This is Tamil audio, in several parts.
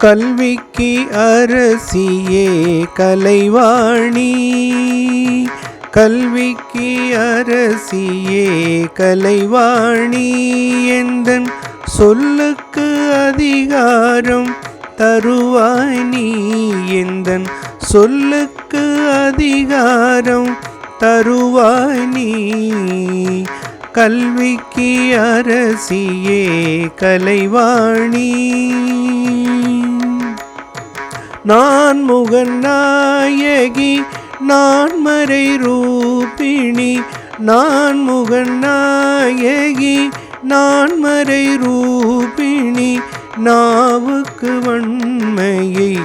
கல்விக்கு அரசியே கலைவாணி. கல்விக்கு அரசியே கலைவாணி. எந்தன் சொல்லுக்கு அதிகாரம் தருவாய் நீ? எந்தன் சொல்லுக்கு அதிகாரம் தருவாய் நீ? கல்விக்கு அரசியே கலைவாணி. நான் முகநாயகி நான் மறை ரூபிணி. நான் முகநாயகி நான் மறை ரூபிணி. நாவுக்கு வன்மையை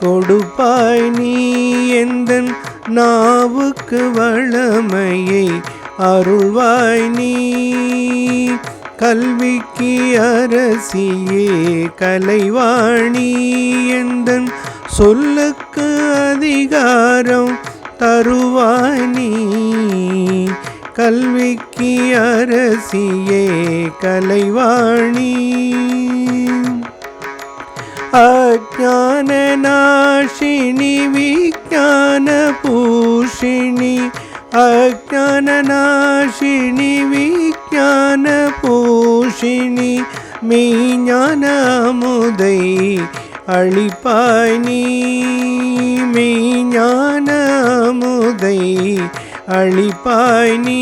கொடுப்பாய் நீ எந்தன்? நாவுக்கு வளமையை அருள்வாய் நீ. கல்விக்கு அரசியே கலைவாணி எந்தன்? சொல்லுக்கு அதிகாரம் தருவாய் நீ. கல்விக்கு அரசியே கலைவாணி. அஜான நாஷினி விஜான பூஷிணி அஜான நாஷினி விஜான பூஷிணி மீஞான முதை அழிப்பாய் நீ. மெய்ஞான அமுதை அழிப்பாய் நீ.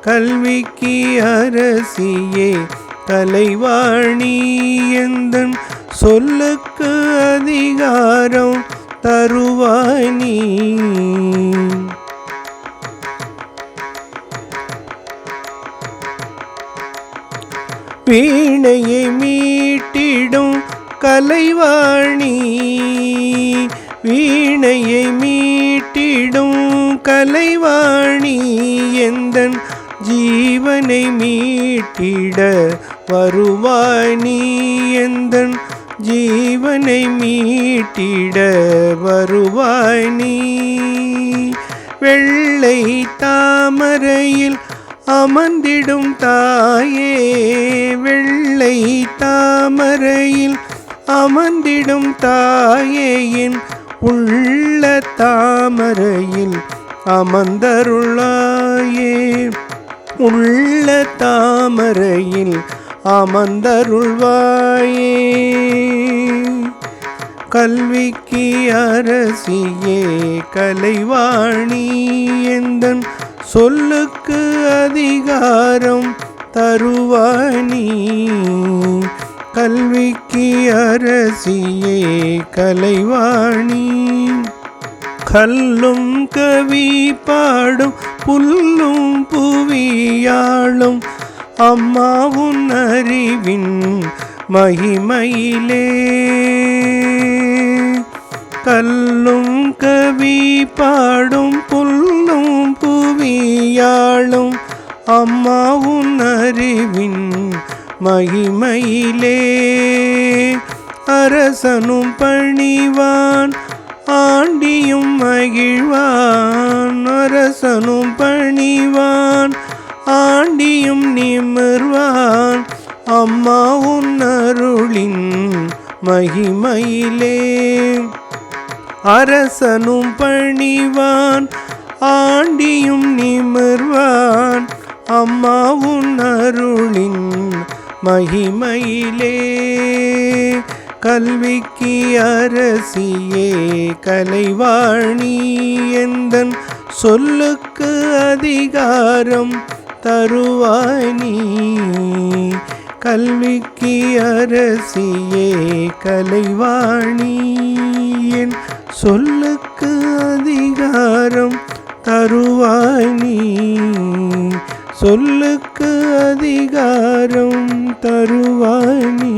கல்விக்கு அரசியே தலைவாணி எந்தன் சொல்லுக்கு அதிகாரம் தருவாய் நீ. வீணையை மீட்டிடும் கலைவாணி வீணையை மீட்டிடும் கலைவாணி எந்தன் ஜீவனை மீட்டிட வருவாணி எந்தன் ஜீவனை மீட்டிட வருவாணி வெள்ளை தாமரையில் அமர்ந்திடும் தாயே வெள்ளை தாமரையில் அமர்ந்திடும் தாயேயின் உள்ள தாமரையில் அமர்ந்தருளாயே. உள்ள தாமரையில் அமர்ந்தருள்வாயே. கல்விக்கு அரசியே கலைவாணி எந்தன் சொல்லுக்கு அதிகாரம் தருவாணி கல்விக்கு அரசியே கலைவாணி. கல்லும் கவி பாடும் புல்லும் புவியாளும் அம்மாவும் அறிவின் மகிமையிலே. கல்லும் கவி பாடும் புல்லும் புவியாளும் அம்மாவும் அறிவின் மகிமையிலே. அரசனும் பணிவான் ஆண்டியும் மகிழ்வான். அரசனும் பணிவான் ஆண்டியும் நிமிர்வான். அம்மா உன்னருளின் மகிமையிலே. அரசனும் பணிவான் ஆண்டியும் நிமிர்வான். அம்மாவும் அருளின் மகிமையிலே. கல்விக்கு அரசியே கலைவாணி எந்தன் சொல்லுக்கு அதிகாரம் தருவாய் நீ. கல்விக்கு அரசியே கலைவாணி என் சொல்லுக்கு அதிகாரம் தருவாய் நீ. சொல்லுக்கு அதிகாரம் தருவாய் நீ